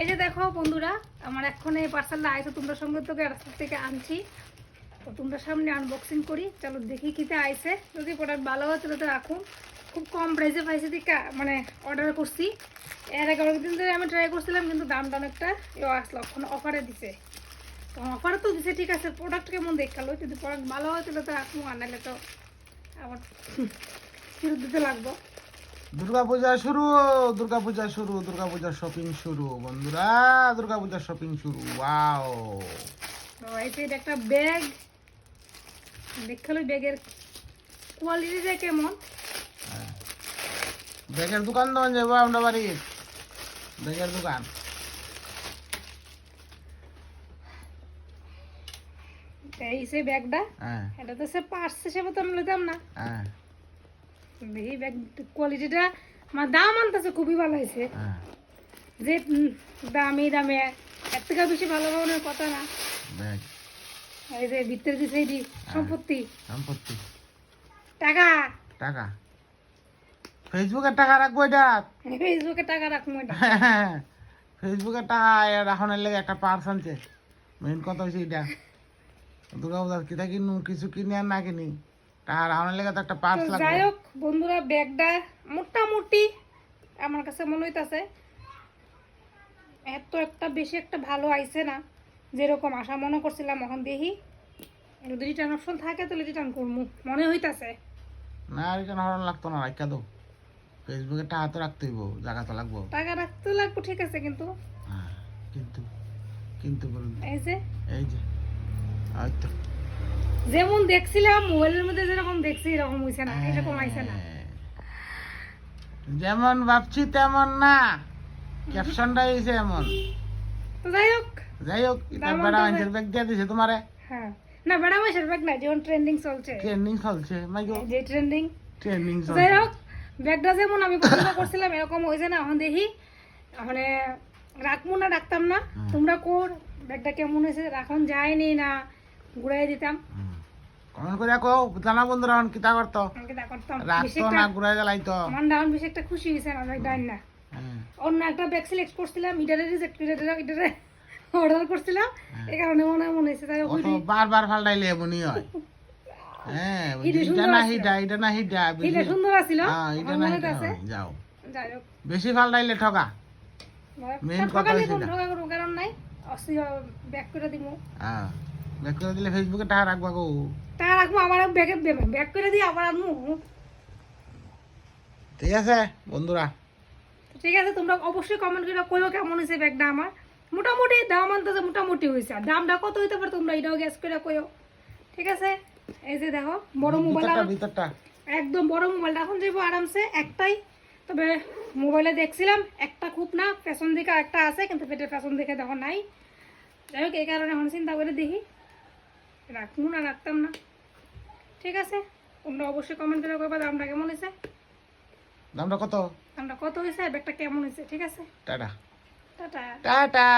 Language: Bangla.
এই যে দেখো বন্ধুরা, আমার এখন এই পার্সেলটা আইসো তোমরা সঙ্গে তোকে রাস্তা থেকে আনছি। তো তোমরা সামনে আনবক্সিং করি। চলো দেখি কিতে আইসে যদি প্রোডাক্ট ভালো হয় তাহলে তো রাখুন। খুব কম প্রাইসে পাইছে দিকে মানে অর্ডার করছি। এর আগে অনেকদিন ধরে আমি ট্রাই করছিলাম, কিন্তু দামটা অনেকটা ইয়ে আসলো, এখন অফারে দিছে। তো অফারে তো দিছে, ঠিক আছে। প্রোডাক্ট কেমন দেখাল যদি প্রোডাক্ট ভালো হয় তাহলে তো রাখব, আর নাহলে তো আবার ফেরত দিতে লাগবো। দুর্গা পূজা শুরু দুর্গা পূজা শুরু দুর্গা পূজার শপিং শুরু বন্ধুরা দুর্গা পূজার শপিং শুরু ওয়াও এটা একটা ব্যাগ দেখাল ব্যাগের কোয়ালিটিটা কেমন? ব্যাগের দোকান দোকান যাব আমরা বাড়ি। ব্যাগের দোকান। এই যে ব্যাগটা হ্যাঁ। এটা তো সে পার্স হিসেবে তো আমি নিতাম না। হ্যাঁ। দেখি ব্যাগ কোয়ালিটিটা আমার দাম আনতেছে খুবই ভালো হয়েছে। হ্যাঁ। যে দামি দামে এর থেকে বেশি ভালো পাওয়ার কথা না। এই যে ভিতরে দিছে এটি সম্পত্তি। সম্পত্তি। টাকা। টাকা। ফেসবুকের টাকা রাখব এটা। ফেসবুকে টাকা রাখব এটা। ফেসবুকের টাকা রাখনের লেগে একটা পার্স আনছে। মেন কথা হচ্ছে এটা। দুর্গা পূজার কিতা কিনু কিছু কিনে আর না কিনি। টাকা রাখনের লেগে তো একটা পার্স লাগবে। যাই হোক বন্ধুরা ব্যাগটা মোটামুটি আমার কাছে মনে হইতাছে। এত একটা বেশি একটা ভালো আইছে না যেরকম আশা মনে করছিলাম এখন দেখি। যদি রিটার্ন অপশন থাকে তাহলে রিটার্ন করব মনে হইতাছে। না রিটার্ন হরণ লাগতো না রাখা দো ফেসবুকে টাকা তো রাখতে হইব জায়গা তো লাগবো। টাকা রাখতে লাগবো ঠিক আছে কিন্তু। হ্যাঁ, কিন্তু কিন্তু বলুন। এই যে। এই যে তো। যেমন দেখছিলাম মোবাইলের মধ্যে যেরকম দেখছি এরকম হইছে না এরকম আইছে না। যেমন ভাবছি তেমন না ক্যাপশনটাই হয়েছে এমন। তো যাই হোক। যাই হোক এটা বেড়া ব্যাগ দিয়ে দিছে তোমারে। হ্যাঁ। না বেড়া মাসের ব্যাগ না যেমন ট্রেন্ডিং চলছে। ট্রেন্ডিং চলছে যে ট্রেন্ডিং ট্রেনিং যাই হোক ব্যাগটা যেমন আমি পছন্দ করছিলাম এরকম হয়েছে না এখন দেখি। মানে রাখব না রাখতাম না। তোমরা কোর ব্যাগটা কেমন হয়েছে এখন যায়নি না ঘুরাই দিতাম। কমেন্ট করে কো জানা বন্ধুরা এখন কিতা করতো? তা রাখতো না ঘুরাই গেলাইতো আমার ডাউন বেশি একটা খুশি হয়েছে না ব্যাগ ডাইন না। হ্যাঁ, অন্য একটা ব্যাগ সিলেক্ট করছিলাম ইটারে রিজেক্ট করে দিলাম ইটারে অর্ডার করছিলাম। হ্যাঁ। এই কারণে মনে মনে হয়েছে তাই ওই বারবার ফাল্টাইলে এমনই হয়। হ্যাঁ এটা না। হিডা এটা না হিডা এটা সুন্দর আছিল। হ্যাঁ এটা না মনে হিডা যাও। বেশি ফাল্টাইলে ঠকা Main কথা হইছে ঠকা কোনো কারণ নাই। অসি ব্যাক করে হ্যাঁ। ব্যাগ করে দিলে ফেসবুকে টাকা রাখবা গো তা রাখব ব্যাক করে আবার আনব ঠিক আছে বন্ধুরা। ঠিক আছে তোমরা অবশ্যই কমেন্ট করে কইও কেমন হয়েছে ব্যাগটা আমার। মোটামুটি দাম আনতেছে মোটামুটি হয়েছে। আর দামটা কত হইতে পারে তোমরা এটাও গ্যাস করে কইও। ঠিক আছে? এই যে দেখো বড় মোবাইল একদম বড় মোবাইলটা। এখন যাব আরামসে একটাই। তবে মোবাইলে দেখছিলাম একটা খুব না ফ্যাশন দিকে একটা আছে কিন্তু পেটের ফ্যাশন দেখে দেখো নাই। যাই হোক এই কারণে এখন চিন্তা করে দেখি। রাখব আর রাখতাম না। ঠিক আছে? তোমরা অবশ্যই কমেন্ট করে করবা দামটা কেমন হয়েছে? দামটা কত? দামটা কত হয়েছে? ব্যাগটা কেমন হয়েছে? ঠিক আছে? টাটা। টাটা। টাটা।